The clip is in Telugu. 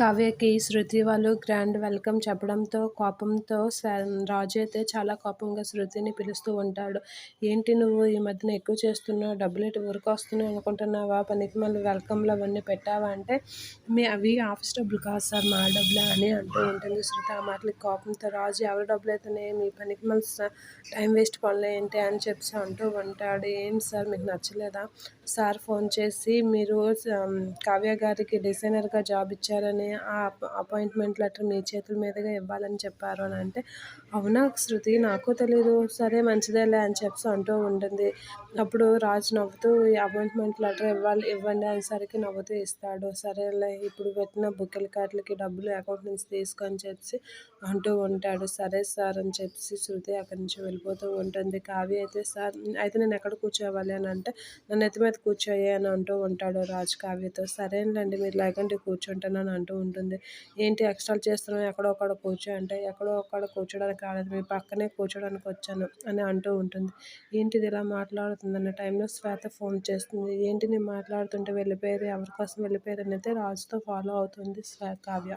కావ్యకి శృతి వాళ్ళు గ్రాండ్ వెల్కమ్ చెప్పడంతో కోపంతో రాజు అయితే చాలా కోపంగా శృతిని పిలుస్తూ ఉంటాడు. ఏంటి నువ్వు ఈ మధ్యన ఎక్కువ చేస్తున్నావు? డబ్బులు ఇటు ఊరికి వస్తున్నావు అనుకుంటున్నావా? పనికి మళ్ళీ వెల్కమ్లు అవన్నీ పెట్టావా? అంటే మీ అవి ఆఫీస్ డబ్బులు కాదు సార్ మా డబ్బులే అని అంటూ ఉంటుంది శృతి ఆ మాటలకి కోపంతో. రాజు ఎవరి డబ్బులు అయితేనే మీ పనికి మళ్ళీ టైం వేస్ట్ పనులు ఏంటి? అని చెప్పి అంటూ ఉంటాడు. ఏం సార్ మీకు నచ్చలేదా? సార్ ఫోన్ చేసి మీరు కావ్య గారికి డిజైనర్గా జాబ్ ఇచ్చారని ఆ అపాయింట్మెంట్ లెటర్ మీ చేతుల మీదుగా ఇవ్వాలని చెప్పారు అని అంటే అవునా శృతి నాకు తెలీదు. సరే మంచిదేలే అని చెప్పి అంటూ ఉంటుంది. అప్పుడు రాజు నవ్వుతూ ఈ అపాయింట్మెంట్ లెటర్ ఇవ్వాలి ఇవ్వండి అనేసరికి నవ్వుతూ ఇస్తాడు. సరేలే ఇప్పుడు పెట్టిన బుక్కెల కార్డులకి డబ్బులు అకౌంట్ నుంచి తీసుకొని చెప్పి అంటూ ఉంటాడు. సరే సార్ అని చెప్పి శృతి అక్కడి నుంచి వెళ్ళిపోతూ ఉంటుంది. కావ్య అయితే సార్ అయితే నేను ఎక్కడ కూర్చోవాలి అని అంటే నన్ను ఎత్తి మీద కూర్చోయే అని అంటూ ఉంటాడు రాజు కావ్యతో. సరేనండి మీరు లేకుంటే కూర్చుంటానని అంటూ ఉంటుంది. ఏంటి ఎక్స్ట్రాలు చేస్తున్నావు? ఎక్కడో అక్కడ కూర్చో అంటే ఎక్కడో అక్కడ కూర్చోడానికి కాలేదు మీ పక్కనే కూర్చోడానికి వచ్చాను అని అంటూ ఉంటుంది. ఏంటిది ఇలా మాట్లాడుతుంది అన్న టైంలో శ్వేత ఫోన్ చేస్తుంది. ఏంటి నేను మాట్లాడుతుంటే వెళ్ళిపోయారు? ఎవరి కోసం వెళ్ళిపోయారు? అనేది రాజుతో ఫాలో అవుతుంది శ్వే కావ్య.